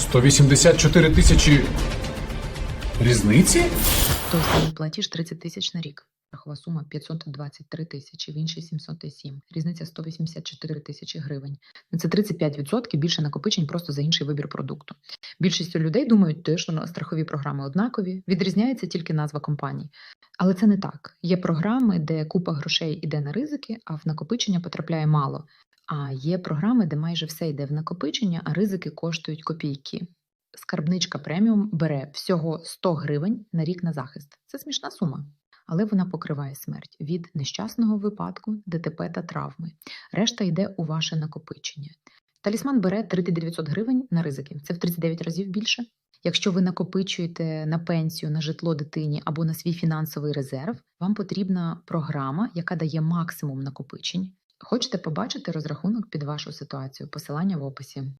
184 тисячі різниці? Той самий платіж 30 тисяч на рік. Рахова сума 523 тисячі, в іншій 707. Різниця 184 тисячі гривень. Ну, Це 35% більше накопичень просто за інший вибір продукту. Більшість людей думають, те, що страхові програми однакові, відрізняється тільки назва компаній. Але це не так. Є програми, де купа грошей іде на ризики, а в накопичення потрапляє мало. А є програми, де майже все йде в накопичення, а ризики коштують копійки. Скарбничка преміум бере всього 100 гривень на рік на захист. Це смішна сума. Але вона покриває смерть від нещасного випадку, ДТП та травми. Решта йде у ваше накопичення. Талісман бере 3900 гривень на ризики. Це в 39 разів більше. Якщо ви накопичуєте на пенсію, на житло дитині або на свій фінансовий резерв, вам потрібна програма, яка дає максимум накопичень. Хочете побачити розрахунок під вашу ситуацію? Посилання в описі.